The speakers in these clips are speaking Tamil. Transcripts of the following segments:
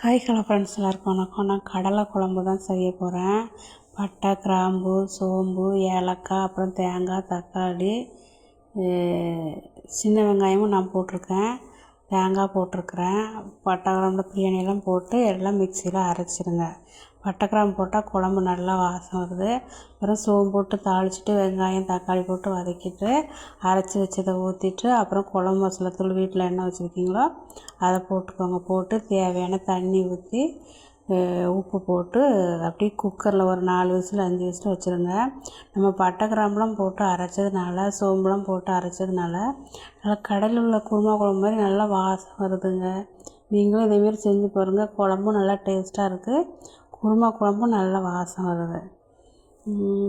ஹாய் ஹலோ ஃப்ரெண்ட்ஸ் எல்லாருக்கும் வணக்கம். நான் கடலை குழம்பு தான் செய்ய போகிறேன் பட்டை கிராம்பு சோம்பு ஏலக்காய் அப்புறம் தேங்காய் தக்காளி சின்ன வெங்காயமும் நான் போட்டிருக்கேன். தேங்காய் போட்டிருக்கிறேன் பட்டை கிராம்பு பிரியாணியெல்லாம் போட்டு எல்லாம் மிக்சியில் அரைச்சிருங்க. பட்டை கிராம்பு போட்டால் குழம்பு நல்லா வாசம் வருது. அப்புறம் சோம்பு போட்டு தாளிச்சிட்டு வெங்காயம் தக்காளி போட்டு வதக்கிட்டு அரைச்சி வச்சதை ஊற்றிட்டு அப்புறம் குழம்பு மசாலா தூள் வீட்டில் என்ன வச்சுருக்கீங்களோ அதை போட்டுக்கோங்க. போட்டு தேவையான தண்ணி ஊற்றி உப்பு போட்டு அப்படியே குக்கரில் ஒரு நாலு விசில் அஞ்சு விசில் வச்சுருங்க. நம்ம பட்டை கிராம்புலாம் போட்டு அரைச்சதுனால சோம்புலாம் போட்டு அரைச்சதுனால நல்லா கடையில் உள்ள குருமா குழம்பு மாதிரி நல்லா வாசம் வருதுங்க. நீங்களும் இதேமாரி செஞ்சு பாருங்கள் குழம்பும் நல்லா டேஸ்ட்டாக இருக்குது குருமா குழம்பும் நல்லா வாசம் வருது.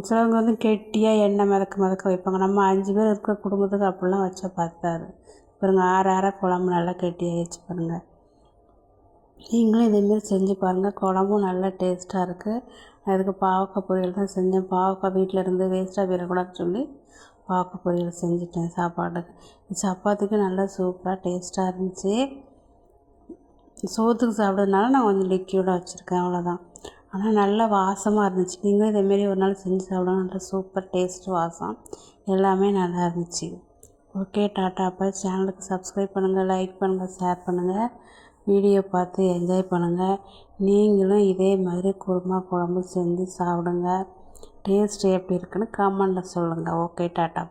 சிலவங்க வந்து கெட்டியாக எண்ணெய் மிதக்க மிதக்க வைப்பாங்க. நம்ம அஞ்சு பேர் இருக்கிற குடும்பத்துக்கு அப்படிலாம் வச்சால் பார்த்தாரு பாருங்கள் ஆற ஆற குழம்பு நல்லா கெட்டியாகிடுச்சு பாருங்கள் நீங்களும் இதேமாரி செஞ்சு பாருங்கள் குழம்பும் நல்லா டேஸ்ட்டாக இருக்குது அதுக்கு பாவக்காய் பொரியல் தான் செஞ்சேன். பாவக்காய் வீட்டில் இருந்து வேஸ்ட்டாக போயிடக்கூடாதுன்னு சொல்லி பாவக்காய் பொரியல் செஞ்சுட்டேன் சாப்பாட்டுக்கு. சப்பாத்திக்கு நல்லா சூப்பராக டேஸ்ட்டாக இருந்துச்சு. சோத்துக்கு சாப்பிட்றதுனால நான் கொஞ்சம் லிக்யூடாக வச்சுருக்கேன். அவ்வளோதான் ஆனால் நல்லா வாசமாக இருந்துச்சு. நீங்களும் இதேமாரி ஒரு நாள் செஞ்சு சாப்பிடணும் நல்லா சூப்பர் டேஸ்ட் வாசம். எல்லாமே நல்லா இருந்துச்சு. ஓகே டாட்டா அப்போ. சேனலுக்கு சப்ஸ்கிரைப் பண்ணுங்கள் லைக் பண்ணுங்கள் ஷேர் பண்ணுங்கள் வீடியோ பார்த்து என்ஜாய் பண்ணுங்கள் நீங்களும் இதே மாதிரி குருமா குழம்பு செஞ்சு சாப்பிடுங்க. டேஸ்ட் எப்படி இருக்குன்னு கமெண்டில் சொல்லுங்கள் ஓகே டாட்டா